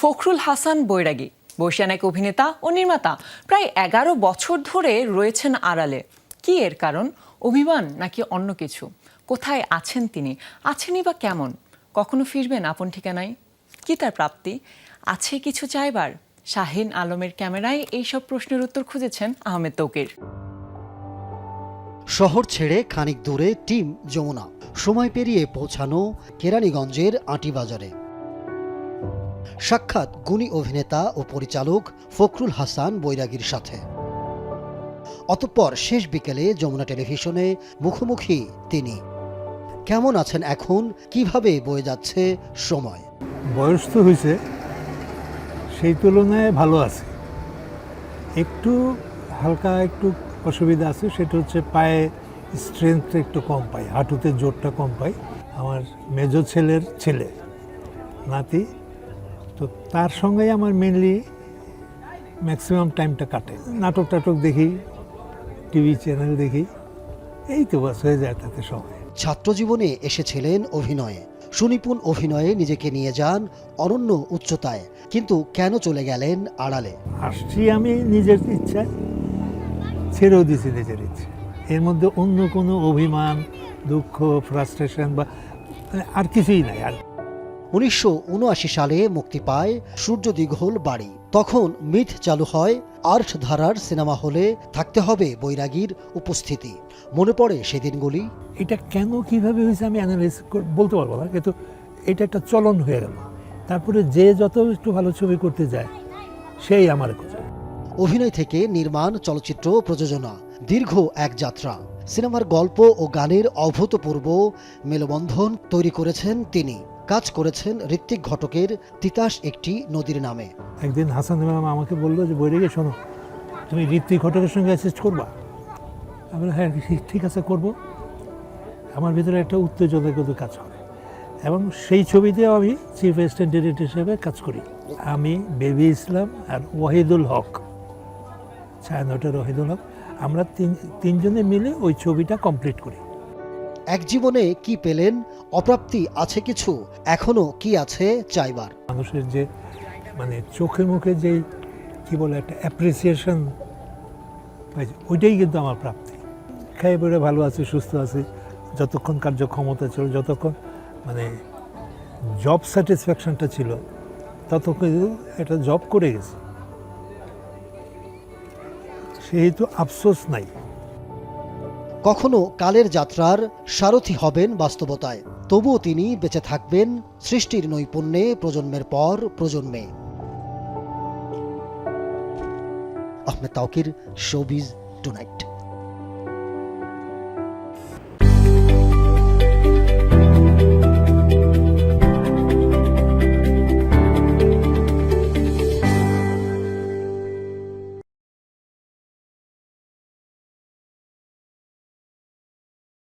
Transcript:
ফখরুল হাসান বৈরাগী, বর্ষিয়ান এক অভিনেতা ও নির্মাতা, প্রায় এগারো বছর ধরে রয়েছেন আড়ালে। কি এর কারণ? অভিমান নাকি অন্য কিছু? কোথায় আছেন তিনি? আছেনই বা কেমন? কখনো ফিরবেন আপন ঠিকানায়? কি তার প্রাপ্তি? আছে কিছু চাইবার? শাহিন আলমের ক্যামেরায় এইসব প্রশ্নের উত্তর খুঁজেছেন আহমেদ তৌকির। শহর ছেড়ে খানিক দূরে টিম যমুনা। সময় পেরিয়ে পৌঁছানো কেরানীগঞ্জের আটিবাজারে। সাক্ষাৎ গুণী অভিনেতা ও পরিচালক ফখরুল হাসান বৈরাগীর সাথে। অতঃপর শেষ বিকেলে যমুনা টেলিভিশনে মুখোমুখি তিনি। কেমন আছেন এখন? কীভাবে বয়ে যাচ্ছে সময়? বয়স তো হয়েছে। সেই তুলনায় ভালো আছে। একটু হালকা একটু অসুবিধা আছে, সেটা হচ্ছে পায়ে স্ট্রেংথটা একটু কম পাই, হাঁটুতে জোরটা কম পাই। আমার মেজ ছেলের ছেলে, নাতি তো তার সঙ্গেই আমার মেনলি ম্যাক্সিমাম টাইমটা কাটে। নাটক টাটক দেখি টিভি চ্যানেল দেখি এই তো বাস হয়ে যায় তাতে সময় ছাত্রজীবনে এসেছিলেন অভিনয়ে। সুনিপুণ অভিনয়ে নিজেকে নিয়ে যান অনন্য উচ্চতায়। কিন্তু কেন চলে গেলেন আড়ালে? আসছি আমি নিজের ইচ্ছায় ছেড়েও দিয়েছি নিজের ইচ্ছে। এর মধ্যে অন্য কোনো অভিমান দুঃখ ফ্রাস্ট্রেশন বা মানে আর কিছুই নাই আর। উনিশশো উনআশি সালে মুক্তি পায় সূর্য দীঘল বাড়ি। তখন মিথ চালু হয় আর্ট ধারার সিনেমা হলে থাকতে হবে বৈরাগীর উপস্থিতি। মনে পড়ে সেদিনগুলি। এটা কেন কীভাবে হয়েছে আমি অ্যানালাইজ বলতে পারব না কিন্তু এটা একটা চলন হয়ে গেল। তারপরে যে যত একটু ভালো ছবি করতে যায় সেই আমার খোঁজে। অভিনয় থেকে নির্মাণ চলচ্চিত্র প্রযোজনা দীর্ঘ এক যাত্রা। সিনেমার গল্প ও গানের অভূতপূর্ব মেলবন্ধন তৈরি করেছেন তিনি। কাজ করেছেন ঋত্বিক ঘটকের তিতাস একটি নদীর নামে। একদিন হাসান ইমাম আমাকে বলল যে, বই রেখে শোনো, তুমি ঋত্বিক ঘটকের সঙ্গে অ্যাসিস্ট করবা? আমি হ্যাঁ ঠিক- আছে, করব। আমার ভিতরে একটা উত্তেজনা কিন্তু কাজ করে এবং সেই ছবিতেও আমি চিফ অ্যাসিস্ট্যান্ট ডিরেক্টর হিসেবে কাজ করি। আমি বেবি ইসলাম আর ওয়াহিদুল হক, ছায়ানটের ওয়াহিদুল হক। আমরা তিন তিনজনে মিলে ওই ছবিটা কমপ্লিট করি। এক জীবনে কি পেলেন? অপ্রাপ্তি আছে কিছু? এখনও কি আছে চাইবার? মানুষের যে মানে চোখে মুখে যেই কি বলে একটা অ্যাপ্রিসিয়েশন ওইটাই কিন্তু আমার প্রাপ্তি। খাই পরে ভালো আছি সুস্থ আছি যতক্ষণ কার্যক্ষমতা ছিল যতক্ষণ মানে জব স্যাটিসফ্যাকশনটা ছিল ততক্ষণ একটা জব করে গেছি। সেহেতু আফসোস নাই। কখনো কালের যাত্রার সারথি হবেন বাস্তবতায়, তবুও তিনি বেঁচে থাকবেন সৃষ্টির নৈপুণ্যে প্রজন্মের পর প্রজন্মে। Ahmed Taukir, showbiz tonight.